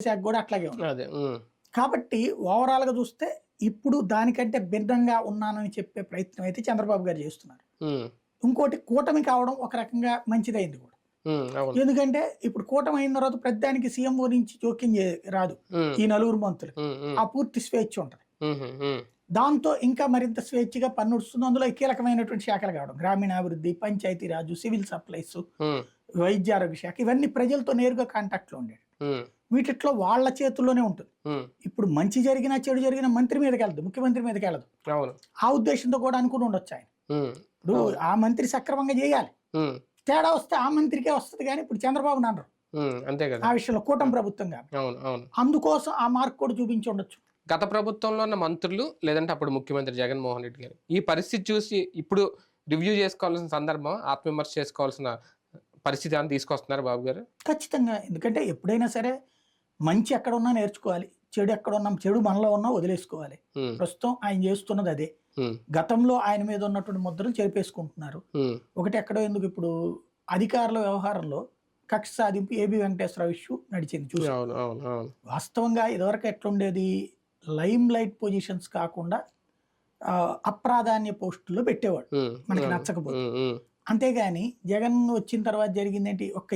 శాఖ కూడా అట్లాగే ఉంది. అదే కాబట్టి ఓవరాల్గా చూస్తే ఇప్పుడు దానికంటే భిన్నంగా ఉన్నానని చెప్పే ప్రయత్నం అయితే చంద్రబాబు గారు చేస్తున్నారు. ఇంకోటి కూటమి కావడం ఒక రకంగా మంచిదైంది కూడా. ఎందుకంటే ఇప్పుడు కూటమి అయిన తర్వాత ప్రతిదానికి సీఎం నుంచి జోక్యం రాదు ఈ నలుగురు మంత్రులు. ఆ పూర్తి స్వేచ్ఛ ఉంటది. దాంతో ఇంకా మరింత స్వేచ్ఛగా పన్నుడుస్తుంది. అందులో కీలకమైనటువంటి శాఖలు కావడం. గ్రామీణాభివృద్ధి పంచాయతీరాజు సివిల్ సప్లైస్ వైద్య ఆరోగ్య శాఖ ఇవన్నీ ప్రజలతో నేరుగా కాంటాక్ట్లో ఉండేవి. ఉమ్, వీటిట్లో వాళ్ళ చేతుల్లోనే ఉంటుంది. ఇప్పుడు మంచి జరిగినా చెడు జరిగినా మంత్రి మీదకి వెళ్దు ముఖ్యమంత్రి మీదకి వెళ్ళదు. అవును. ఆ ఉద్దేశంతో కూడా అనుకుని ఉండొచ్చు ఆయన. ఇప్పుడు ఆ మంత్రి సక్రమంగా చేయాలి. తేడా వస్తే ఆ మంత్రికే వస్తుంది కానీ ఇప్పుడు చంద్రబాబు నాన్నరు అంతే కదా. ఆ విషయంలో కూటమి ప్రభుత్వం కాబట్టి అవును అవును. అందుకోసం ఆ మార్క్ కూడా చూపించి ఉండొచ్చు. గత ప్రభుత్వంలో ఉన్న మంత్రులు లేదంటే అప్పుడు ముఖ్యమంత్రి జగన్మోహన్ రెడ్డి గారు. ఈ పరిస్థితి చూసి ఇప్పుడు రివ్యూ చేసుకోవాల్సిన సందర్భం ఆత్మవిమర్శ చేసుకోవాల్సిన పరిస్థితి అని తీసుకొస్తున్నారు బాబు గారు? ఖచ్చితంగా. ఎందుకంటే ఎప్పుడైనా సరే మంచి ఎక్కడ ఉన్నా నేర్చుకోవాలి చెడు ఎక్కడ ఉన్నా చెడు మనలో ఉన్నా వదిలేసుకోవాలి. ప్రస్తుతం ఆయన చేస్తున్నది అదే. గతంలో ఆయన మీద ఉన్నటువంటి ముద్రలు చెరిపేసుకుంటున్నారు. ఒకటి ఎక్కడో ఎందుకు ఇప్పుడు అధికారుల వ్యవహారంలో కక్ష సాధింపు ఏబి వెంకటేశ్వరరావు ఇష్యూ నడిచింది చూసి. అవును అవును అవును. వాస్తవంగా ఇదివరకు ఎట్లుండేది? లైమ్ లైట్ పొజిషన్స్ కాకుండా అప్రాధాన్య పోస్టుల్లో పెట్టేవాడు మనకి నచ్చకపోతే. అంతేగాని జగన్ వచ్చిన తర్వాత జరిగిందేంటి? ఒక్క